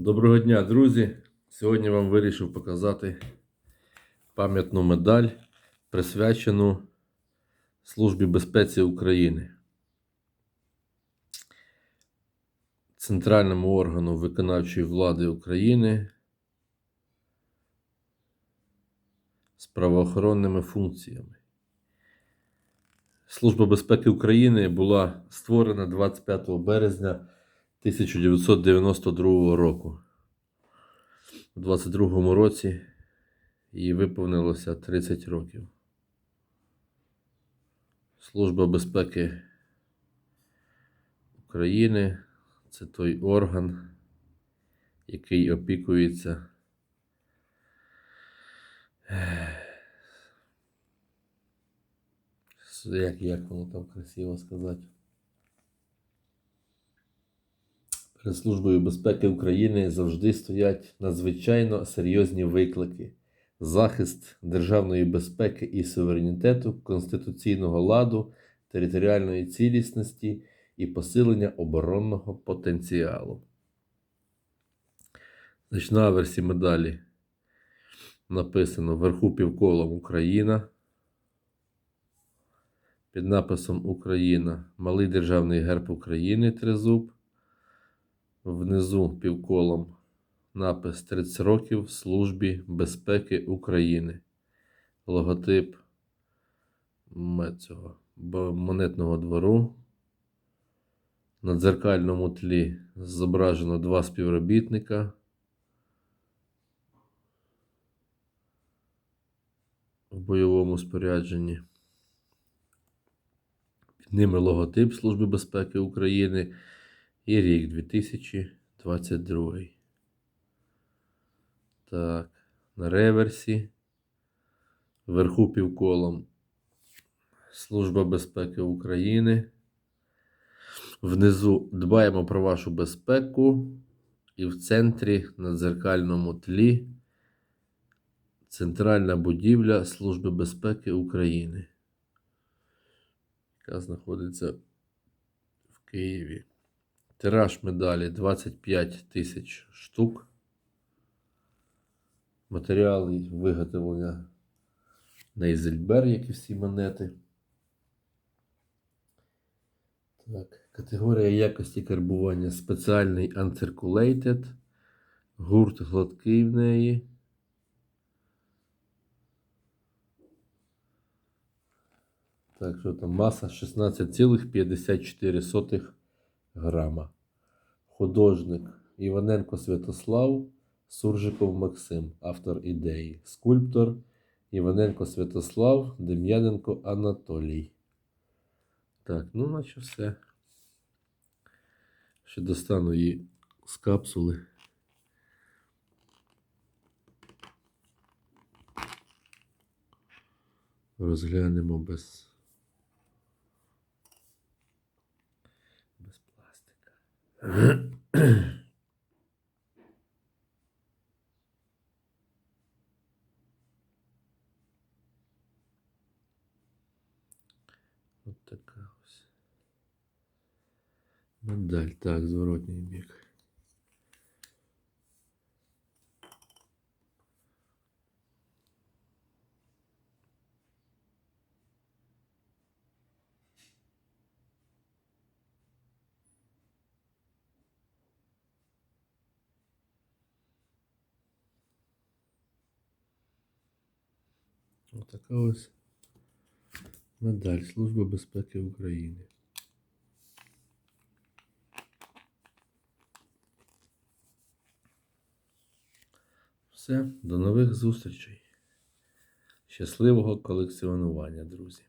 Доброго дня, друзі! Сьогодні вам вирішив показати пам'ятну медаль, присвячену Службі безпеці України, центральному органу виконавчої влади України з правоохоронними функціями. Служба безпеки України була створена 25 березня 1992 року. У 22 році їй виповнилося 30 років. Служба безпеки України це той орган, який опікується як, як воно там красиво сказати. Перед Службою безпеки України завжди стоять надзвичайно серйозні виклики: захист державної безпеки і суверенітету, конституційного ладу, територіальної цілісності і посилення оборонного потенціалу. Значить, на версії медалі написано вверху півколом Україна. Під написом Україна Малий Державний герб України Тризуб. Внизу півколом напис 30 років Службі безпеки України. Логотип цього монетного двору. На дзеркальному тлі зображено два співробітника. В бойовому спорядженні. Під ними логотип Служби безпеки України і рік 2022. Так, на реверсі. Вверху півколом Служба безпеки України. Внизу дбаємо про вашу безпеку. І в центрі на дзеркальному тлі Центральна будівля Служби безпеки України, яка знаходиться в Києві. Тираж медалі 25 тисяч штук. Матеріали виготовлення Нейзельбер, як і всі монети. Так, категорія якості карбування спеціальний uncirculated. Гурт гладкий в неї. Так, що там маса 16,54 грама. Художник Іваненко Святослав, Суржиков Максим, автор ідеї. Скульптор Іваненко Святослав, Дем'яненко Анатолій. Так, ну наче все. Ще достану її з капсули. Розглянемо без. Пластика. От така ось. Медаль. Так, зворотній бік. Отака ось медаль Служби безпеки України. Все, до нових зустрічей. Щасливого колекціонування, друзі!